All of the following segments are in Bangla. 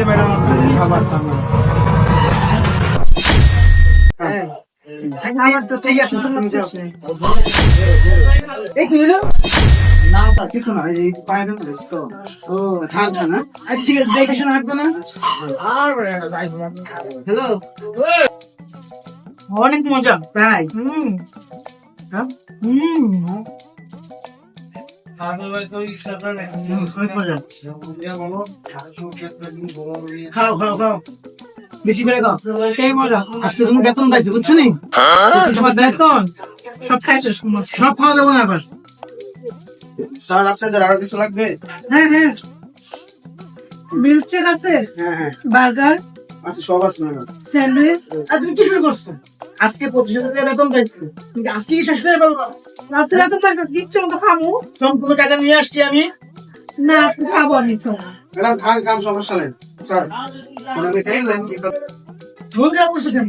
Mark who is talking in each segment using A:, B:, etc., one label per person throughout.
A: যে ম্যাডাম আপনাদের খাবার খাবেন হ্যাঁ। আমার তো ঠিক আছে এই কি হলো? না স্যার কিছু না এই পায়ে তো। ও থাক না। আচ্ছা ঠিক আছে দেখে শোনা হাঁটবো না? হ্যালো?
B: অনেক মজা।
A: তাই?
B: হুম।
A: হ্যাঁ?
B: হুম।
A: খাও খাও খাও।
B: বেশি করে খাও। সেই মজা।
A: আজকে তুমি বেতন পাইছো বুঝছ নি?
B: তোমার বেতন। সব খাইছো
A: সব খাওয়া যাব না আবার। স্যার আপনাদের আরও কিছু লাগবে?
B: হ্যাঁ হ্যাঁ। মিল্কশেক আছে
A: হ্যাঁ
B: বার্গার
A: সব আছে
B: স্যান্ডউইচ।
A: আর তুমি কি শুরু করছ? আজকে পঁচিশ হাজার টাকা বেতন পাইছো। আজকে কি শেষ করে পারব
B: রাতে রাতে পারছিস ইচ্ছে মতো খাব।
A: সম্পূর্ণ টাকা নিয়ে আসছি আমি।
B: না খাব আমি
A: ম্যাডাম খান খান সমস্যা নেই। স্যার ওনাকে মন খারাপ করছে কেন?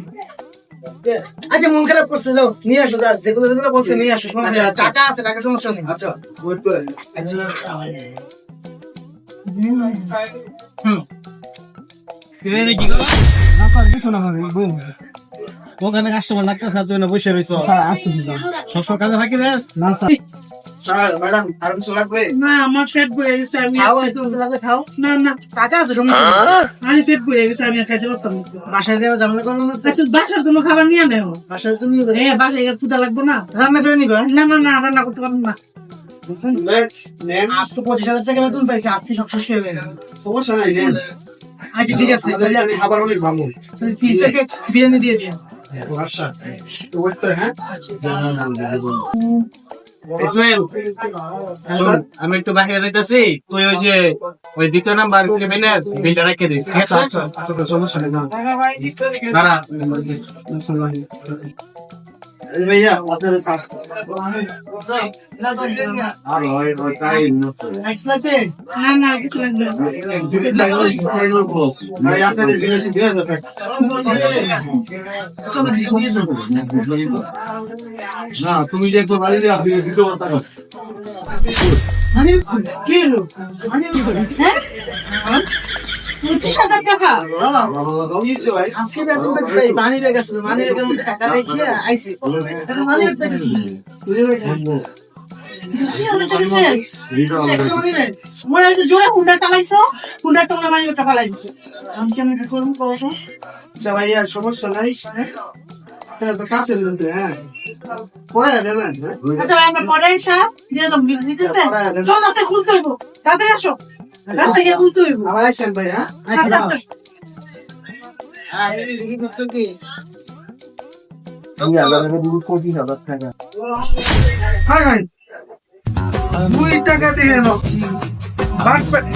A: আচ্ছা মন খারাপ করছে যাও নিয়ে আসো যা যেগুলো যেগুলো বলছে নিয়ে আসো আচ্ছা টাকা আছে টাকা সমস্যা নেই। আচ্ছা। ওয়েট করে হুম।
C: কি করো?
A: আপনার কিছু না হবে।
C: ওখানে কাস্টমার লাগতেছে তুই না বসে রইছ।
A: স্যার আসুন
C: সবসময় কাজে ফাঁকি দেস?
A: না স্যার। স্যার ম্যাডাম আর কিছু লাগবে?
B: না আমার পেট ভরে গেছে আমি
A: খাও একটু লাগবে খাও।
B: না না।
A: টাকা আছে সমস্যা
B: আমি পেট ভরে গেছে আমি খাইতে পারতাম না।
A: বাসায় যাওয়া ঝামেলা করব না
B: আচ্ছা বাসার জন্য খাবার নিয়ে নেও হ্যাঁ বাসায় গিয়ে লাগবে না?
A: রান্না করে নিবা?
B: না না না রান্না করতে পারব না।
A: আজ তো পঁচিশ হাজার টাকা বেতন পাইছি আজকে সব শেষ হয়ে গেল। সমস্যা নাই আচ্ছা ঠিক আছে। তাহলে আমি খাবার অনেক ভালো। বিরিয়ানি দিয়ে দিন। আচ্ছা হ্যাঁ?
C: শোন, আমি একটু বাইরে দিতেছি তুই ওই যে ওই দ্বিতীয় নাম্বার কেবিনের বিলটা রেখে দিস ঠিক আছে?
A: আচ্ছা আচ্ছা সমস্যা নেই ভাইয়া আপনাদের লাগবে
B: না না কিছু লাগবে।
A: ভাই আপনাদের চলো, দিয়ে দেবো।
C: না তুমি যে একটু বাড়ি দিয়ে দিতে পারতা
A: মানে কি হলো? মানে কি করে
B: হ্যাঁ? পঁচিশ হাজার টাকা।
A: আজকে বেতন মানি ব্যাগ আছে মানি ব্যাগের মধ্যে টাকা। রেখে আইছি মানি ব্যাগ সমস্যা নাই তো মধ্যে হ্যাঁ?
B: আচ্ছা আমরা পরে এসা দিয়ে দাম বিল দিতেছে চল রাতে খুলতে হইব। তাড়াতাড়ি আসো। রাস্তায় গিয়ে খুলতে হইব।
A: আবার আইসেন ভাই হ্যাঁ?
B: আচ্ছা
A: হাই হাই দুই টাকা। দিয়ে বাট পারি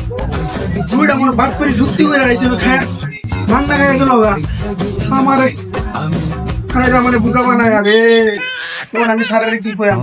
A: দুইটা মনে বাট পারি যুক্তি করে আইছিল খায়। মান্না খাই গেল গা আমার খাইরা মানে বুকা বানায় আরে। তখন আমি সারা কি কইলাম